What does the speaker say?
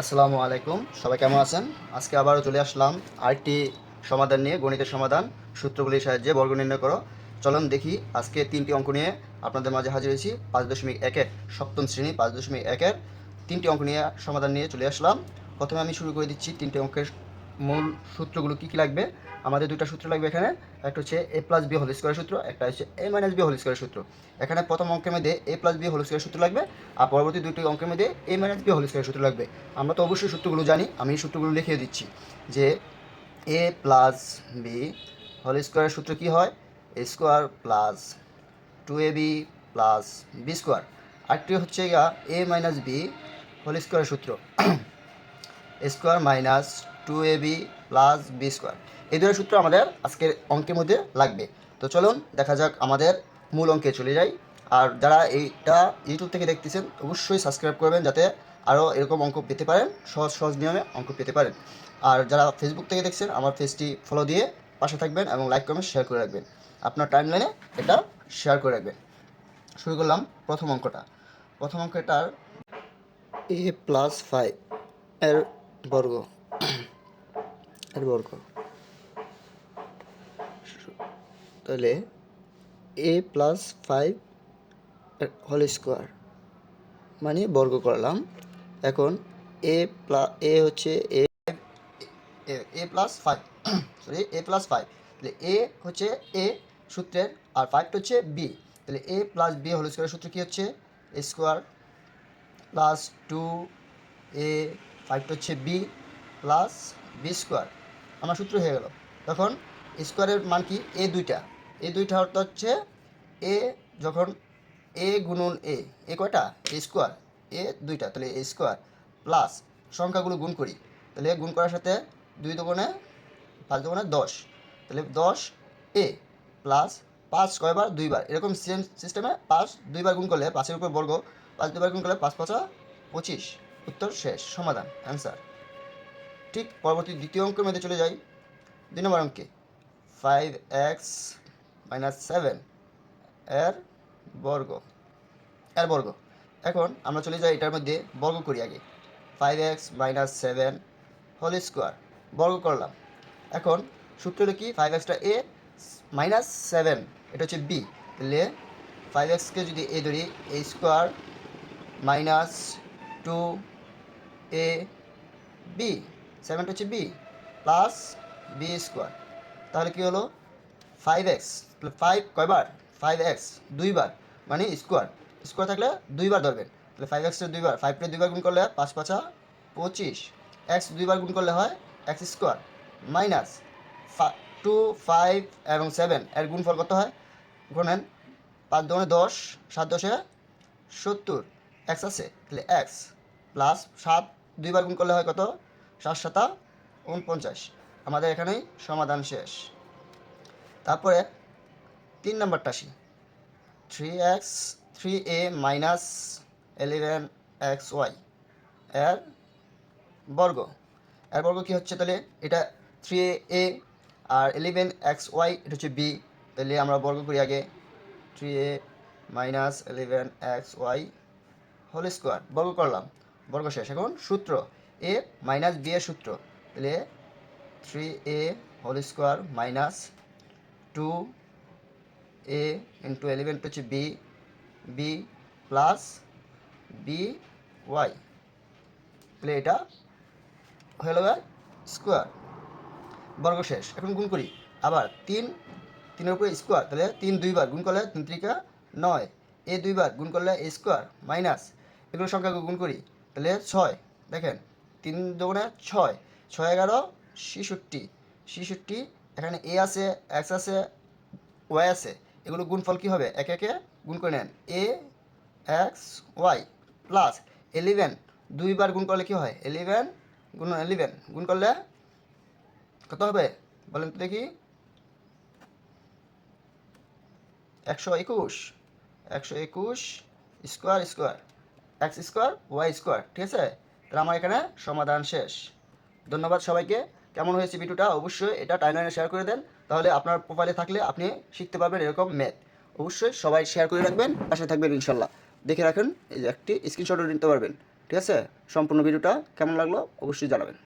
আসসালামু আলাইকুম। সবাই কেমন আছেন? আজকে আবারও চলে আসলাম আরেকটি সমাধান নিয়ে, গণিতের সমাধান। সূত্রগুলির সাহায্যে বর্গ নির্ণয় করো। চলুন দেখি আজকে তিনটি অঙ্ক নিয়ে আপনাদের মাঝে হাজির হয়েছি। পাঁচ দশমিক একের সপ্তম শ্রেণি, পাঁচ দশমিক একের তিনটি অঙ্ক নিয়ে সমাধান নিয়ে চলে আসলাম। প্রথমে আমি শুরু করে দিচ্ছি তিনটি অঙ্কের মূল সূত্রগুলো কী কী লাগবে? আমাদের দুটো সূত্র লাগবে এখানে। একটা হচ্ছে A plus B whole square সূত্র, একটা হচ্ছে A minus B whole square সূত্র। এখানে প্রথম অঙ্কের মধ্যে A plus B whole square সূত্র লাগবে, আর পরবর্তী দুটি অঙ্কের মধ্যে A minus B whole square সূত্র লাগবে। আমরা তো অবশ্যই সূত্রগুলো জানি, আমি সূত্রগুলো লিখিয়ে দিচ্ছি যে এ প্লাস বি হোল স্কোয়ারের সূত্র কী হয়? A square plus two A B plus B square আরেকটি হচ্ছে গিয়া এ মাইনাস বি হোল স্কোয়ারের সূত্র। Square minus two A B plus B square. এই দুটো সূত্র আমাদের আজকের অঙ্কের মধ্যে লাগবে। তো চলুন দেখা যাক আমাদের মূল অঙ্কে চলে যাই। আর যারা এইটা ইউটিউব থেকে দেখতেছেন, অবশ্যই সাবস্ক্রাইব করবেন যাতে আরও এরকম অঙ্ক পেতে পারেন, সহজ সহজ নিয়মে অঙ্ক পেতে পারেন। আর যারা ফেসবুক থেকে দেখছেন, আমার পেজটি ফলো দিয়ে পাশে থাকবেন এবং লাইক কমেন্ট শেয়ার করে রাখবেন। আপনার টাইমলাইনে এটা শেয়ার করে রাখবেন। শুরু করলাম প্রথম অঙ্কটা। প্রথম অঙ্কটার এ প্লাস ফাইভ এর বর্গ। এর বর্গ তাহলে A plus five whole square মানে বর্গ করলাম। এখন এ প্লাস এ হচ্ছে A A plus five sorry A plus five তাহলে এ হচ্ছে এ সূত্রের আর ফাইভটা হচ্ছে বি তাহলে এ প্লাস বি হোল স্কোয়ারের সূত্র কী হচ্ছে? A square plus two A ফাইভটা হচ্ছে বি প্লাস বি স্কোয়ার আমার সূত্র হয়ে গেল। তখন স্কোয়ারের মান কি? এ দুইটা। এ দুইটা অর্থ হচ্ছে এ যখন এ গুণন এ এ কয়টা? এ স্কোয়ার। এ দুইটা। তাহলে এ স্কোয়ার প্লাস সংখ্যাগুলো গুণ করি। তাহলে গুণ করার সাথে দুই দোকানে পাঁচ দোকানে দশ। তাহলে দশ এ প্লাস পাঁচ কয়বার? দুইবার। এরকম সেম সিস্টেমে পাঁচ দুইবার গুণ করলে পাঁচের উপর বর্গ, পাঁচ দুইবার গুণ করলে পাঁচ পাঁচা পঁচিশ। উত্তর শেষ। সমাধান। অ্যান্সার ঠিক পরবর্তী দ্বিতীয় অঙ্কের মধ্যে চলে যাই। দুই নম্বর অঙ্কে। ফাইভ এক্স মাইনাস সেভেন এর বর্গ। এর বর্গ। এখন আমরা চলে যাই এটার মধ্যে বর্গ করি আগে। Five X minus seven whole square বর্গ করলাম। এখন সূত্র হলো কি ফাইভ এক্সটা এ মাইনাস সেভেন এটা হচ্ছে বি তাহলে ফাইভ এক্সকে যদি এ ধরি A square minus two A B সেভেনটা হচ্ছে বি প্লাস বি স্কোয়ার তাহলে কী হলো? ফাইভ এক্স ফাইভ কয়বার? ফাইভ এক্স দুইবার মানে স্কোয়ার স্কোয়ার থাকলে দুইবার ধরবেন। তাহলে ফাইভ এক্সের দুইবার ফাইভটা দুইবার গুণ করলে পাঁচ পাঁচা পঁচিশ। এক্স দুইবার গুণ করলে হয় X square minus two five এবং সেভেন এর গুণফল কত হয়? গুণেন পাঁচ দোকানে দশ, সাত দশে সত্তর। এক্স আছে, তাহলে এক্স প্লাস সাত দুইবার গুণ করলে হয় কত? সাত সাতা উনপঞ্চাশ। আমাদের এখানেই সমাধান শেষ। তারপরে তিন নম্বরটা আসি। Three X three A minus eleven X Y এর বর্গ। এর বর্গ কী হচ্ছে তাহলে? এটা থ্রি এ আর এলেভেন এক্স ওয়াই এটা হচ্ছে বি তাহলে আমরা বর্গ করি আগে three A minus eleven X Y whole square বর্গ করলাম। বর্গ শেষ। এখন সূত্র। এ মাইনাস বি এর সূত্র। তাহলে three A whole square minus two A into eleven হচ্ছে B B plus B Y. তাহলে এটা হয়ে গেল স্কোয়ার। বর্গ শেষ। এখন গুণ করি। আবার তিন, তিনের উপরে স্কোয়ার, তাহলে তিন দুইবার গুণ করলে তিন ত্রিকা নয়। এ দুইবার গুণ করলে স্কোয়ার মাইনাস এগুলো সংখ্যা গুণ করি। তাহলে ছয়। দেখেন তিন দুগুণে ছয় ছয় এগারো, ছিষট্টি। ছিষট্টি, এখানে এ আছে, এক্স আছে, ওয়াই আছে। এগুলো গুণফল কী হবে? একে একে গুণ করে নেন। A, X, Y plus eleven. দুইবার গুণ করলে কী হয়? এলিভেন গুণ এলিভেন। গুণ করলে কত হবে? বলেন তো দেখি। একশো একুশ। একশো একুশ square square. X square, Y square. ঠিক আছে? তাহলে আমার এখানে সমাধান শেষ। ধন্যবাদ সবাইকে। কেমন হয়েছে ভিডিওটা? অবশ্যই এটা টাইমলাইনে শেয়ার করে দেন। তাহলে আপনার প্রোফাইলে থাকলে আপনি শিখতে পারবেন এরকম ম্যাথ অবশ্যই সবাই শেয়ার করে রাখবেন, পাশে থাকবেন ইনশাল্লাহ। দেখে রাখেন একটি স্ক্রিনশটও নিতে পারবেন। ঠিক আছে? সম্পূর্ণ ভিডিওটা কেমন লাগল? অবশ্যই জানাবেন।